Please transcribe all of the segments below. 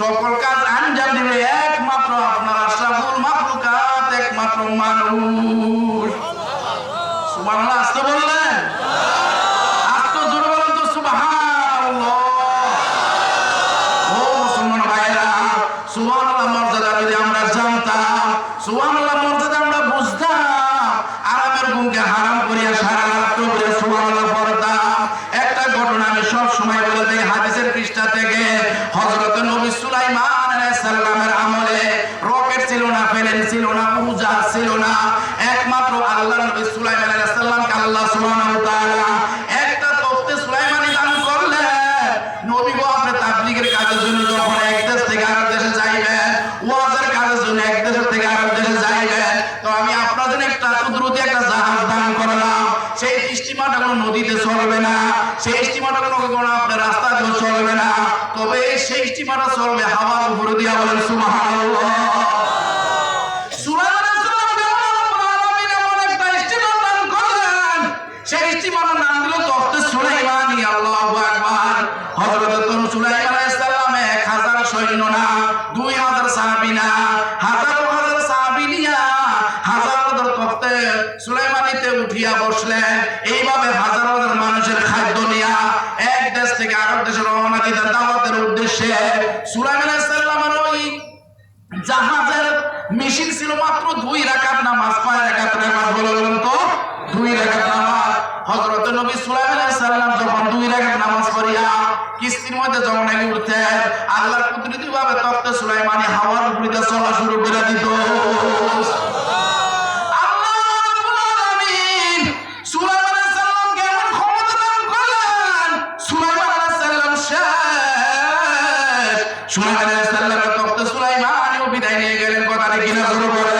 সকল কাজ আঞ্জাম দিবে একমাত্র আপনার আশরাফুল মাখলুকাত, একমাত্র মানুষ। সুবহানাল্লাহ আসতে বললেন? তো ও মর্যাদা যদি আমরা জানতাম আমরা বুঝতাম করিয়া সারা একটা ঘটনা আমি সব সময় বলে থাকি হাদিসের পৃষ্ঠা থেকে। হযরত নবী সুলাইমান আলাইহিস সালামের আমলে রকেট ছিল না প্লেন ছিল না উড়োজাহাজ ছিল না একমাত্র আল্লাহ নবী সুলাইমান আলাইহিস সালামকে আল্লাহ সুবহানাহু ওয়া তাআলা একটা তখতে সুলাইমানি দান করলেন নবী গো আপনি তাবলীগের কাজের জন্য যখন এক দেশ থেকে আরেক দেশে যাইবেন ওয়াজের কাজের জন্য এক দেশ থেকে আরেক দেশে যাইবেন তো আমি আপনাদের একটা কুদরতি একটা জাহাজ দান করলাম সেই স্টিমারটা কোনো নদীতে চলবে না সেই স্টিমারটা কোনো কোনো আপনার রাস্তা দিয়ে চলবে না তবে সেই স্টিমারটা চলবে হাওয়ার উপরে দিয়া বলেন সুবহানাল্লাহ সুলাইমান আলাইহিস সালামকে আল্লাহ রাব্বুল আলামিন এমন একটা স্টিমার দান করলেন সেই স্টিমারের নাম দিল তখতে সুলাইমানি আল্লাহু আকবার হযরত তরু সুলাইমান আলাইহিস সালাম 1000 সৈন্য না 2000 সাহাবী না হাজার হাজার নিয়া হাজার হাজার তখতে সুলাইমানিতে উঠিয়া বসলেন। এইভাবে হাজার হাজার মানুষের খাদ্য নিয়া এক দেশ থেকে আরেক দেশে রওনা দিতে দাওয়াতের উদ্দেশ্যে সুলাইমান আলাইহিস ওই জাহাজের মেশিন ছিল মাত্র দুই রাকাত নামাজ। কয় রাকাত নামাজ বলে বলেন তো? দুই রাকাত নামাজ। হযরত নবী সুলাইমান আলাইহিস যখন দুই রাকাত নামাজ পড়িয়া কিস্তির মধ্যে যখন আগে উঠতেন কুদরতি ভাবে তখতে সুলাইমানি হাওয়ার উপরে চলা শুরু করে দিত। সুলাইমান আলাইহিস সালাম সুলাইমান বিদায় নিয়ে গেলেন কথা কিনা শুরু করেন।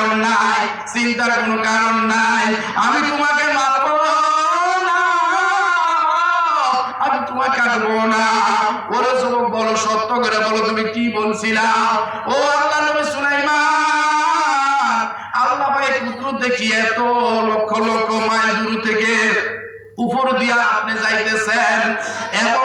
কারণ নাই, চিন্তার কোনো কারণ নাই। আমি তোমাকে মারব আমি তোমাকে কাটবো না। ওরে যুবক, বলো, সত্য করে বলো, তুমি কি বলছিলা? ও আল্লাহ নবী সুলাইমান, আল্লাহ ভাই পুত্র দেখি এত লক্ষ লক্ষ মাইল দূর থেকে উপর দিয়া আপনি যাইতেছেন। এবং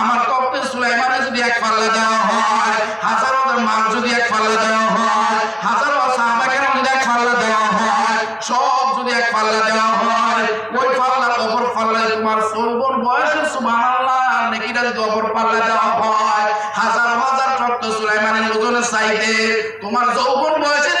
আমার তপ্তে সুলাইমানের যদি এক পাল্লা দেওয়া হয়, হাজার মাল যদি এক পাল্লা দেওয়া হয়, হাজার সাহাবাকে যদি এক পাল্লা দেওয়া হয়, সব যদি এক পাল্লা দেওয়া হয়, ওই পাল্লার অপর পাল্লায় তোমার চৌবন বয়সের সুবহানাল্লাহ নেকিটা যদি অপর পাল্লা দেওয়া হয়, হাজার হাজার তপ্ত সুলাইমানের ওজনের সাইডে তোমার যৌবন বয়সের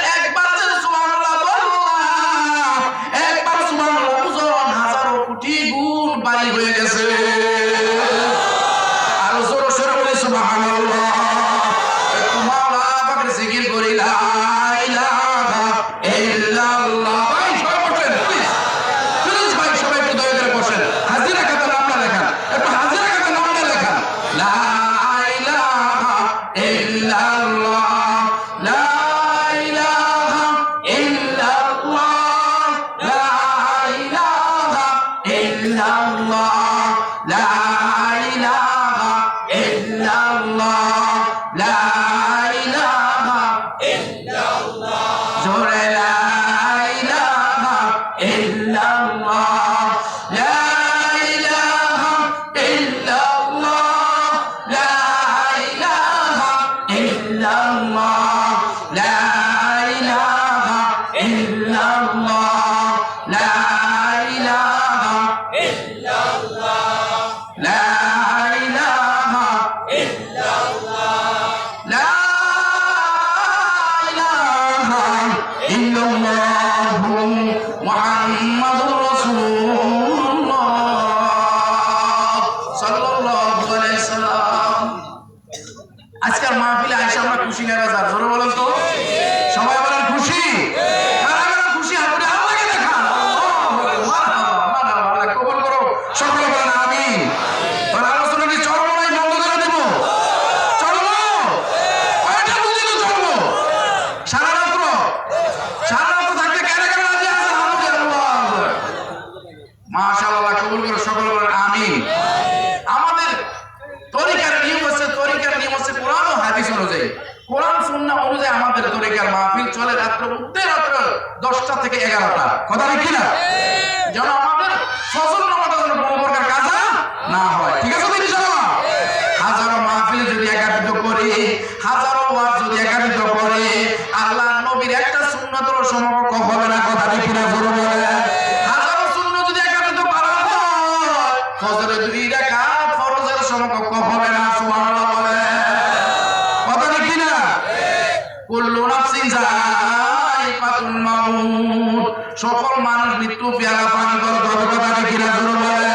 কুল্লু নাফসিন যায়িকাতুল মাউত। সকল মানুষ মৃত্যু পেয়ালা পান করতে হবে কথা কিনা জোরে বলে?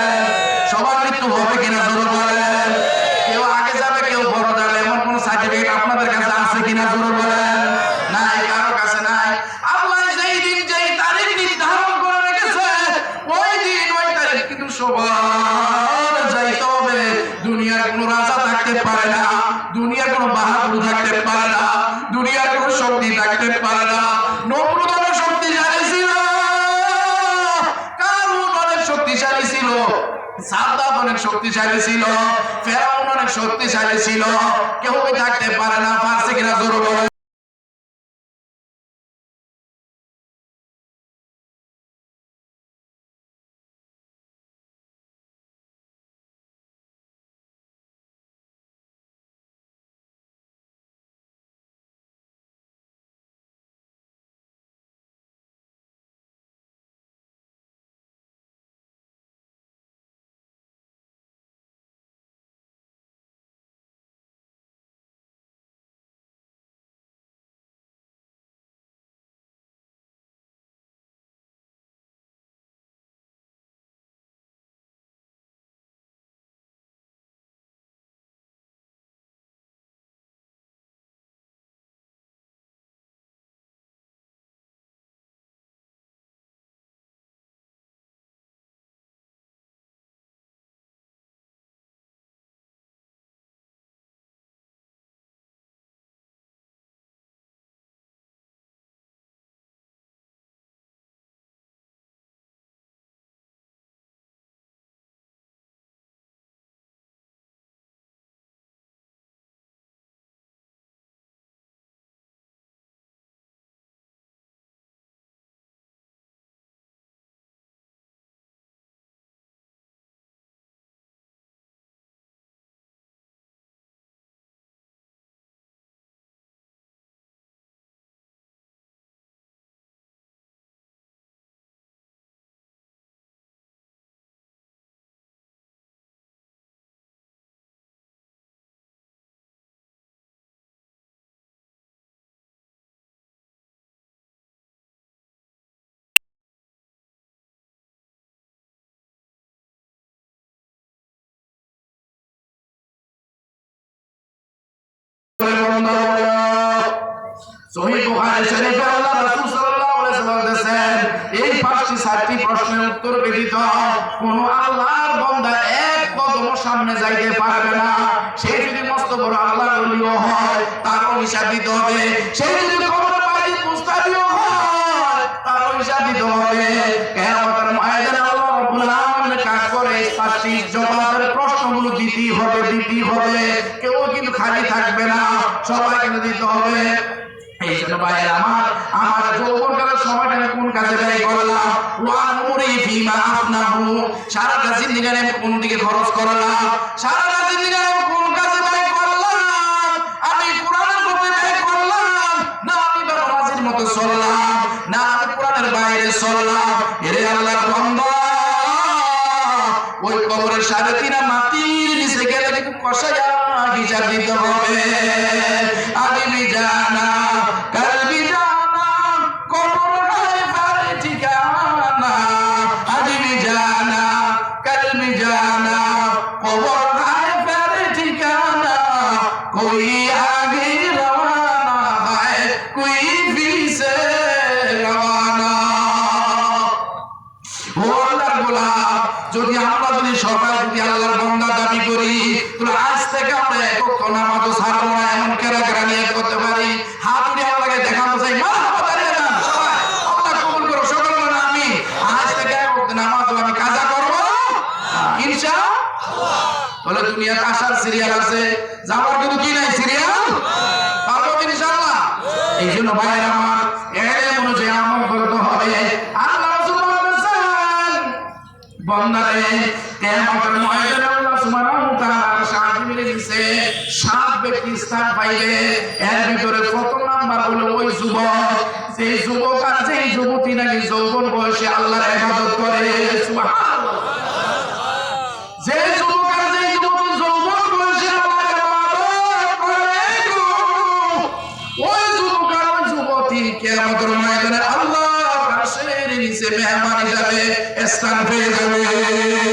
সবার মৃত্যু হবে কিনা জোরে বলে? কেউ আগে যাবে, কেউ বড় যাবে, এমন কোন সার্টিফিকেট আপনাদের কাছে আছে কিনা জোরে নাই, কারও কাছে নাই। আল্লাহ যেই করে কিন্তু সবার যাইতে হবে। দুনিয়ার কোনো রাজা থাকতে পারে না। শক্তিশালী ছিল। ফেরাউন অনেক শক্তিশালী ছিল। কেউ থাকতে পারে না। পারছে কিনা এই সে যদি মস্ত বড় আল্লাহর ওলিও হয়, তারও হিসাব দিতে হবে। সে যদি কবরে পাই হয়, তারও হিসাব দিতে হবে কিয়ামতের ময়দানে আল্লাহ রাব্বুল আলামিন কাজ করে এই পাঁচটি জবাবের দিতেই হবে দিতেই হবে। কেউ কিন্তু খালি থাকবে না, সবাই কিন্তু দিতে হবে। দিকে খরচ করলাম সারাটা কোন কাজে করলাম আমি করলাম না, আমি চললাম। না, আমি কোরআনের বাইরে চললাম। এরে ওই কবরের সাড়ে তিনা মাটির নিচে গেলে কিন্তু কষাইয়া হিসাব দিতে হবে। আমি জানা সিরিয়াল আছে। যাওয়ার কিন্তু কি নাই সিরিয়াল? পারবেন ইনশাআল্লাহ? এই জন্য ভাইরা স্থান পেয়ে যাবে।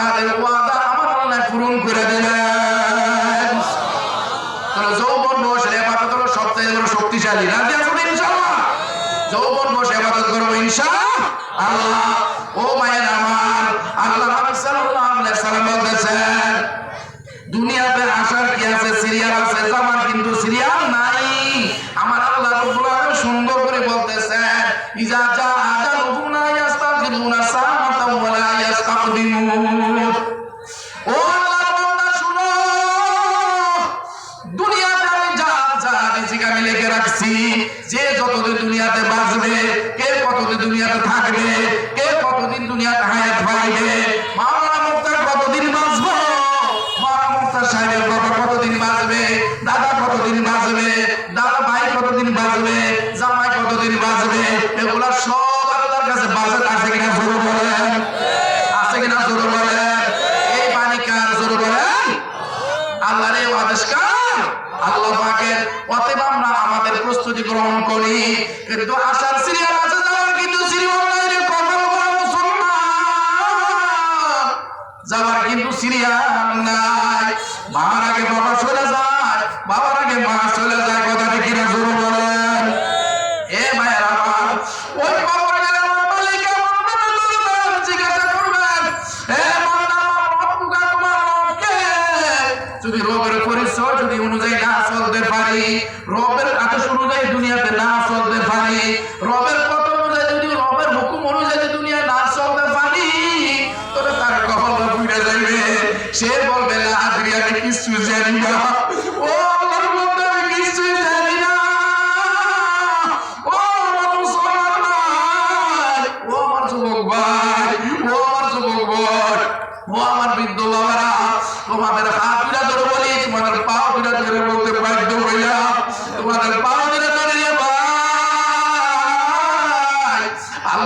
তাদের ওয়াদা আমার আল্লাহ পূরণ করে দিলেন।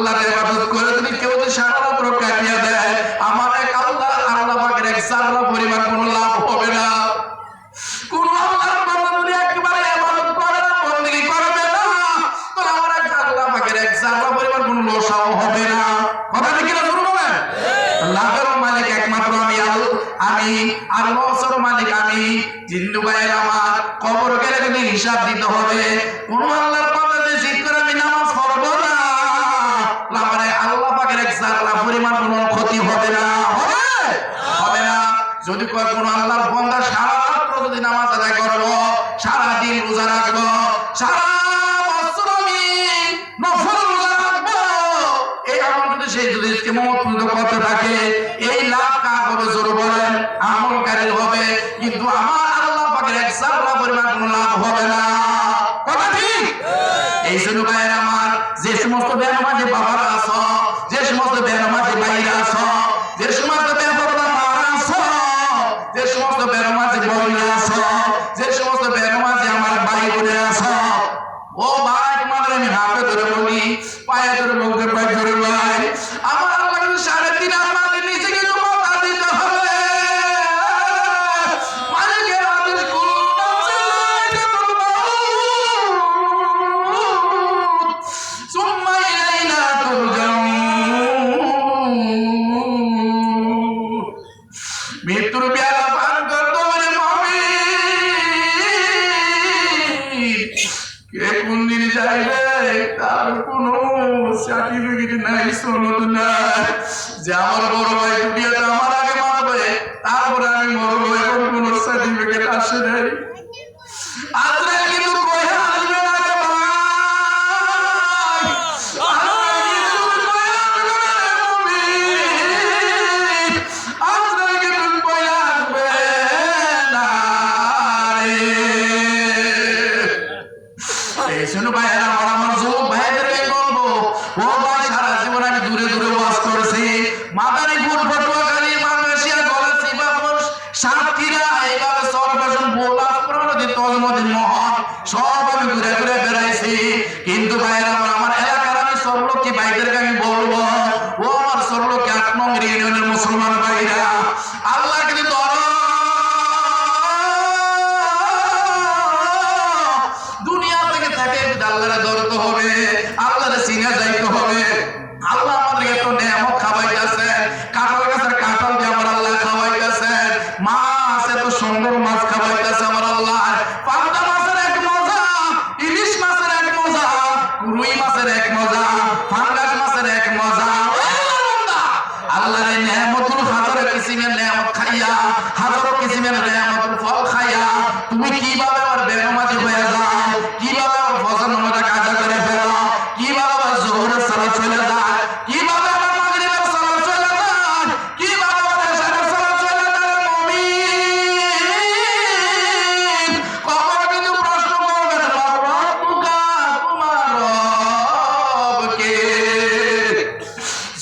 আল্লাহর ইবাদত করে যদি কেউ যদি সারা কাটিয়ে দেয়, আমার এক আল্লাহ আল্লাহ পাকের এক পরিমাণ কোনো লাভ হবে না। কোন আল্লাহর বান্দা যদি একবারে ইবাদত করে না করবে না আমার এক আল্লাহ পাকের এক পরিমাণ কোনো হবে না। কথা ঠিক না শুনুন না? মালিক একমাত্র আমি আমি আর মালিক আমি। আমার কবর গেলে যদি হিসাব দিতে হবে, কোন আল্লাহ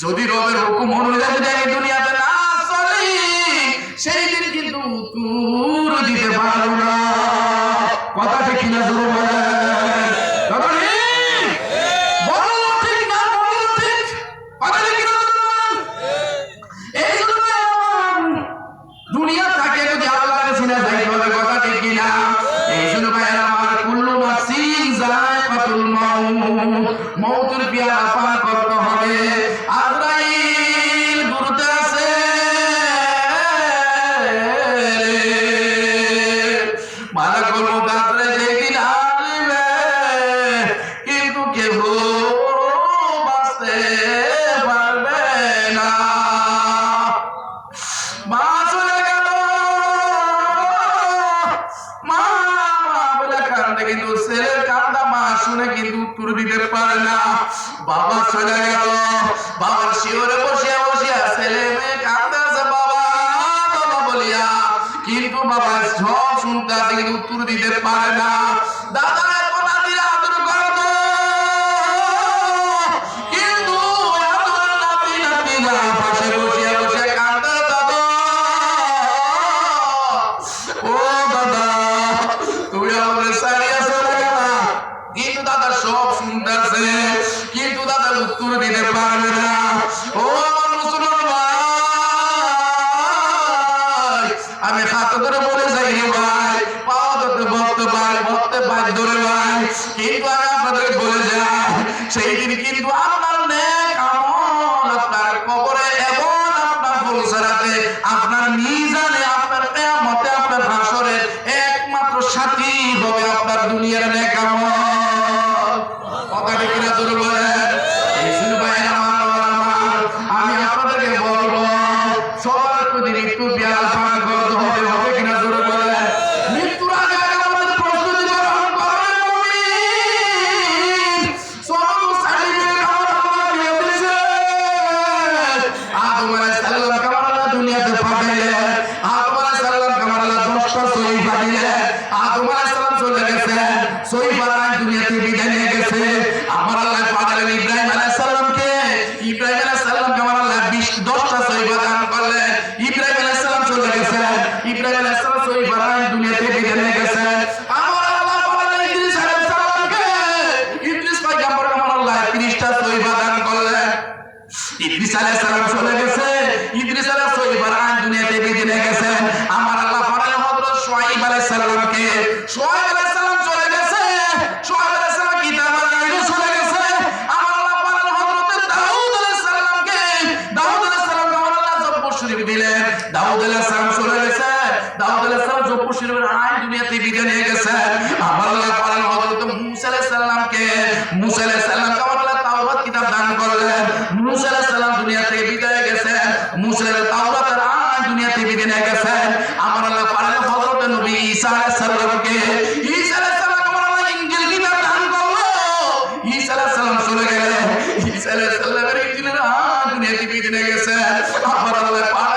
যদি রবের হুকুম অনুযায়ী যায় দুনিয়া সোজা গেল। বাবার শিওরে বসিয়া বসিয়া ছেলে মেয়ে কান্দাছে বাবা বলিয়া, কিন্তু বাবা সব শুনতে কিন্তু উত্তর দিতে পারে না। দাদা ও দাদা, তুমি আমাদের সারি দিতে পারবে না। ও আমি হাত ধরে বলে যাই ভাই পাওয়া ধরতে ভক্ত ভাই ভক্ত ভাই ধরে ভাই। কিন্তু আমি আপনাদের বলে যাই, সেই দিন কিন্তু গেছেন আমার আল্লাহ